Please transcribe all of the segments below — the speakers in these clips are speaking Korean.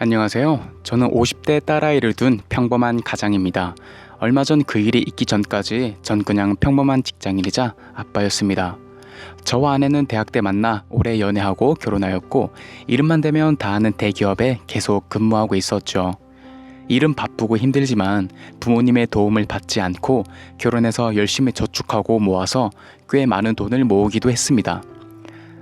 안녕하세요. 저는 50대 딸아이를 둔 평범한 가장입니다. 얼마 전 그 일이 있기 전까지 전 그냥 평범한 직장인이자 아빠였습니다. 저와 아내는 대학 때 만나 오래 연애하고 결혼하였고 이름만 되면 다 아는 대기업에 계속 근무하고 있었죠. 일은 바쁘고 힘들지만 부모님의 도움을 받지 않고 결혼해서 열심히 저축하고 모아서 꽤 많은 돈을 모으기도 했습니다.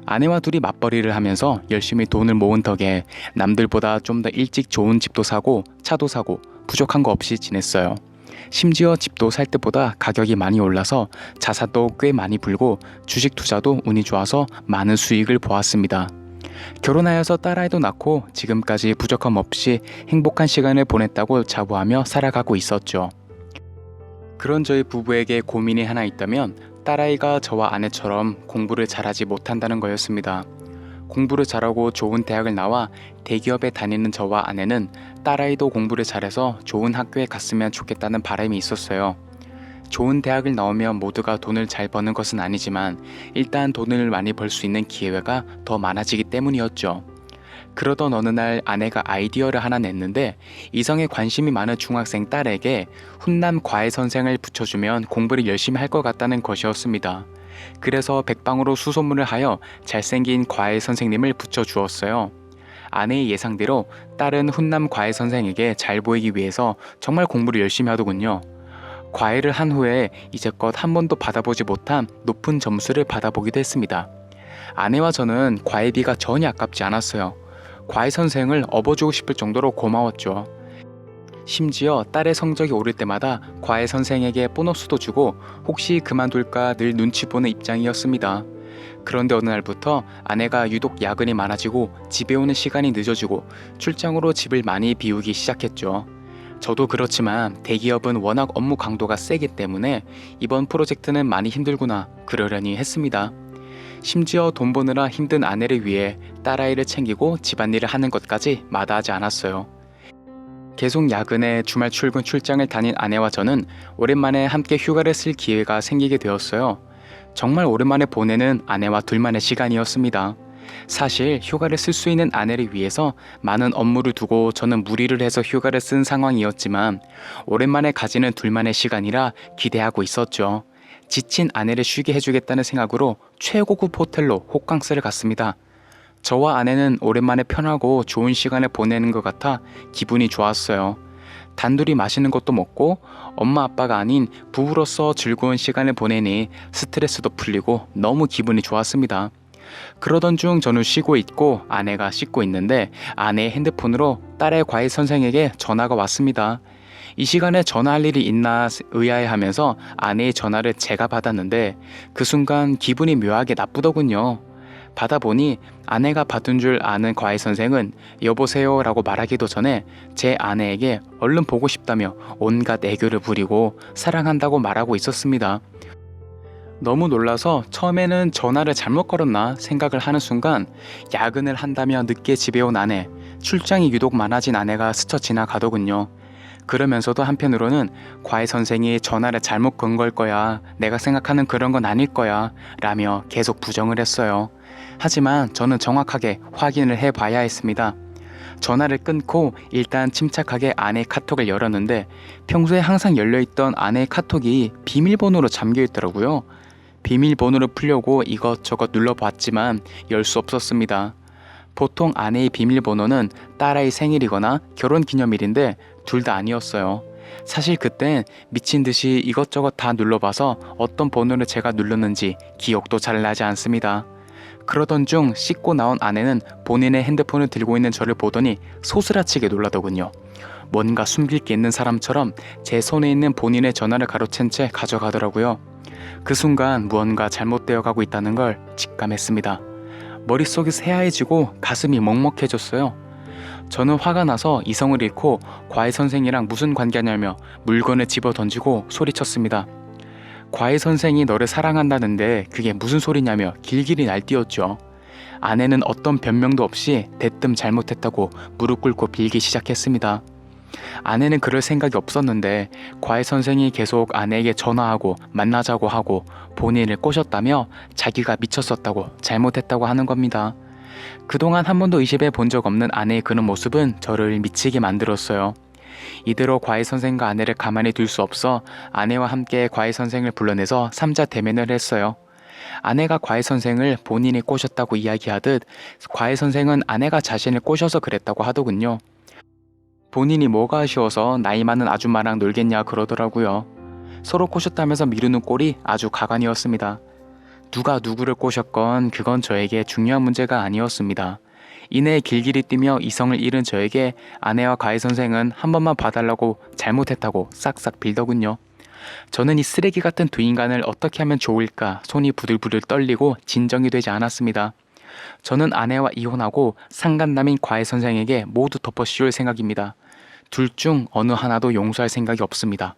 아내와 둘이 맞벌이를 하면서 열심히 돈을 모은 덕에 남들보다 좀 더 일찍 좋은 집도 사고 차도 사고 부족한 거 없이 지냈어요. 심지어 집도 살 때보다 가격이 많이 올라서 자산도 꽤 많이 불고 주식 투자도 운이 좋아서 많은 수익을 보았습니다. 결혼하여서 딸아이도 낳고 지금까지 부족함 없이 행복한 시간을 보냈다고 자부하며 살아가고 있었죠. 그런 저희 부부에게 고민이 하나 있다면 딸아이가 저와 아내처럼 공부를 잘하지 못한다는 거였습니다. 공부를 잘하고 좋은 대학을 나와 대기업에 다니는 저와 아내는 딸아이도 공부를 잘해서 좋은 학교에 갔으면 좋겠다는 바람이 있었어요. 좋은 대학을 나오면 모두가 돈을 잘 버는 것은 아니지만 일단 돈을 많이 벌 수 있는 기회가 더 많아지기 때문이었죠. 그러던 어느 날 아내가 아이디어를 하나 냈는데 이성에 관심이 많은 중학생 딸에게 훈남 과외 선생을 붙여주면 공부를 열심히 할 것 같다는 것이었습니다. 그래서 백방으로 수소문을 하여 잘생긴 과외 선생님을 붙여주었어요. 아내의 예상대로 딸은 훈남 과외 선생에게 잘 보이기 위해서 정말 공부를 열심히 하더군요. 과외를 한 후에 이제껏 한 번도 받아보지 못한 높은 점수를 받아보기도 했습니다. 아내와 저는 과외비가 전혀 아깝지 않았어요. 과외 선생을 업어주고 싶을 정도로 고마웠죠. 심지어 딸의 성적이 오를 때마다 과외 선생에게 보너스도 주고 혹시 그만둘까 늘 눈치 보는 입장이었습니다. 그런데 어느 날부터 아내가 유독 야근이 많아지고 집에 오는 시간이 늦어지고 출장으로 집을 많이 비우기 시작했죠. 저도 그렇지만 대기업은 워낙 업무 강도가 세기 때문에 이번 프로젝트는 많이 힘들구나 그러려니 했습니다. 심지어 돈 버느라 힘든 아내를 위해 딸아이를 챙기고 집안일을 하는 것까지 마다하지 않았어요. 계속 야근에 주말 출근 출장을 다닌 아내와 저는 오랜만에 함께 휴가를 쓸 기회가 생기게 되었어요. 정말 오랜만에 보내는 아내와 둘만의 시간이었습니다. 사실 휴가를 쓸 수 있는 아내를 위해서 많은 업무를 두고 저는 무리를 해서 휴가를 쓴 상황이었지만 오랜만에 가지는 둘만의 시간이라 기대하고 있었죠. 지친 아내를 쉬게 해주겠다는 생각으로 최고급 호텔로 호캉스를 갔습니다. 저와 아내는 오랜만에 편하고 좋은 시간을 보내는 것 같아 기분이 좋았어요. 단둘이 맛있는 것도 먹고 엄마 아빠가 아닌 부부로서 즐거운 시간을 보내니 스트레스도 풀리고 너무 기분이 좋았습니다. 그러던 중 저는 쉬고 있고 아내가 씻고 있는데 아내의 핸드폰으로 딸의 과외 선생에게 전화가 왔습니다. 이 시간에 전화할 일이 있나 의아해하면서 아내의 전화를 제가 받았는데 그 순간 기분이 묘하게 나쁘더군요. 받아보니 아내가 받은 줄 아는 과외 선생은 여보세요 라고 말하기도 전에 제 아내에게 얼른 보고 싶다며 온갖 애교를 부리고 사랑한다고 말하고 있었습니다. 너무 놀라서 처음에는 전화를 잘못 걸었나 생각을 하는 순간 야근을 한다며 늦게 집에 온 아내, 출장이 유독 많아진 아내가 스쳐 지나가더군요. 그러면서도 한편으로는 과외 선생이 전화를 잘못 건 걸 거야. 내가 생각하는 그런 건 아닐 거야. 라며 계속 부정을 했어요. 하지만 저는 정확하게 확인을 해 봐야 했습니다. 전화를 끊고 일단 침착하게 아내 카톡을 열었는데 평소에 항상 열려있던 아내의 카톡이 비밀번호로 잠겨 있더라고요. 비밀번호를 풀려고 이것저것 눌러봤지만 열 수 없었습니다. 보통 아내의 비밀번호는 딸아이 생일이거나 결혼 기념일인데 둘 다 아니었어요. 사실 그땐 미친 듯이 이것저것 다 눌러봐서 어떤 번호를 제가 눌렀는지 기억도 잘 나지 않습니다. 그러던 중 씻고 나온 아내는 본인의 핸드폰을 들고 있는 저를 보더니 소스라치게 놀라더군요. 뭔가 숨길 게 있는 사람처럼 제 손에 있는 본인의 전화를 가로챈 채 가져가더라고요. 그 순간 무언가 잘못되어 가고 있다는 걸 직감했습니다. 머릿속이 새하얘지고 가슴이 먹먹해졌어요. 저는 화가 나서 이성을 잃고 과외 선생이랑 무슨 관계냐며 물건을 집어 던지고 소리쳤습니다. 과외 선생이 너를 사랑한다는데 그게 무슨 소리냐며 길길이 날뛰었죠. 아내는 어떤 변명도 없이 대뜸 잘못했다고 무릎 꿇고 빌기 시작했습니다. 아내는 그럴 생각이 없었는데 과외 선생이 계속 아내에게 전화하고 만나자고 하고 본인을 꼬셨다며 자기가 미쳤었다고 잘못했다고 하는 겁니다. 그동안 한 번도 의심해 본 적 없는 아내의 그런 모습은 저를 미치게 만들었어요. 이대로 과외 선생과 아내를 가만히 둘 수 없어 아내와 함께 과외 선생을 불러내서 삼자 대면을 했어요. 아내가 과외 선생을 본인이 꼬셨다고 이야기하듯 과외 선생은 아내가 자신을 꼬셔서 그랬다고 하더군요. 본인이 뭐가 아쉬워서 나이 많은 아줌마랑 놀겠냐 그러더라고요. 서로 꼬셨다면서 미루는 꼴이 아주 가관이었습니다. 누가 누구를 꼬셨건 그건 저에게 중요한 문제가 아니었습니다. 이내 길길이 뛰며 이성을 잃은 저에게 아내와 과외 선생은 한 번만 봐달라고 잘못했다고 싹싹 빌더군요. 저는 이 쓰레기 같은 두 인간을 어떻게 하면 좋을까 손이 부들부들 떨리고 진정이 되지 않았습니다. 저는 아내와 이혼하고 상간남인 과외 선생에게 모두 덮어 씌울 생각입니다. 둘 중 어느 하나도 용서할 생각이 없습니다.